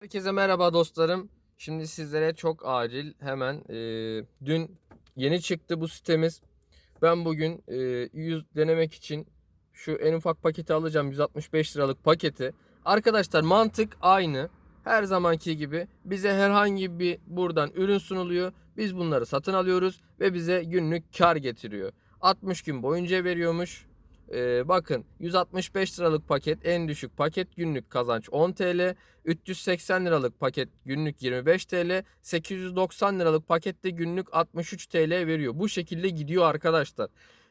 Herkese merhaba dostlarım. Şimdi sizlere çok acil hemen e, dün yeni çıktı bu sitemiz. Ben bugün e, 100 denemek için şu en ufak paketi alacağım 165 liralık paketi. Arkadaşlar mantık aynı. Her zamanki gibi bize herhangi bir buradan ürün sunuluyor. Biz bunları satın alıyoruz ve bize günlük kar getiriyor. 60 gün boyunca veriyormuş. Ee, bakın 165 liralık paket en düşük paket günlük kazanç 10 TL. 380 liralık paket günlük 25 TL. 890 liralık pakette günlük 63 TL veriyor. Bu şekilde gidiyor arkadaşlar.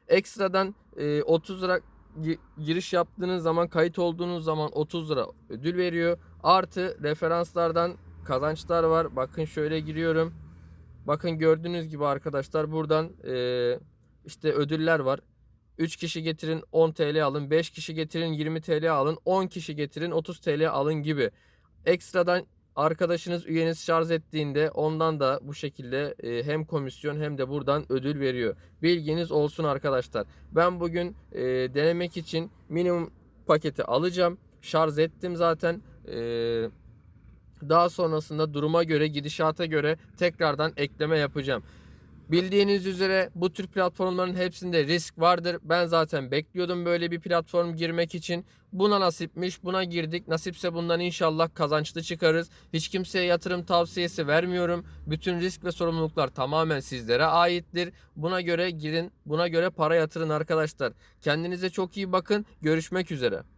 Ekstradan e, 30 lira gi- giriş yaptığınız zaman kayıt olduğunuz zaman 30 lira ödül veriyor. Artı referanslardan kazançlar var. Bakın şöyle giriyorum. Bakın gördüğünüz gibi arkadaşlar buradan e, işte ödüller var. 3 kişi getirin 10 TL alın, 5 kişi getirin 20 TL alın, 10 kişi getirin 30 TL alın gibi. Ekstradan arkadaşınız üyeniz şarj ettiğinde ondan da bu şekilde e, hem komisyon hem de buradan ödül veriyor. Bilginiz olsun arkadaşlar. Ben bugün e, denemek için minimum paketi alacağım. Şarj ettim zaten. E, daha sonrasında duruma göre, gidişata göre tekrardan ekleme yapacağım. Bildiğiniz üzere bu tür platformların hepsinde risk vardır. Ben zaten bekliyordum böyle bir platform girmek için. Buna nasipmiş, buna girdik. Nasipse bundan inşallah kazançlı çıkarız. Hiç kimseye yatırım tavsiyesi vermiyorum. Bütün risk ve sorumluluklar tamamen sizlere aittir. Buna göre girin, buna göre para yatırın arkadaşlar. Kendinize çok iyi bakın. Görüşmek üzere.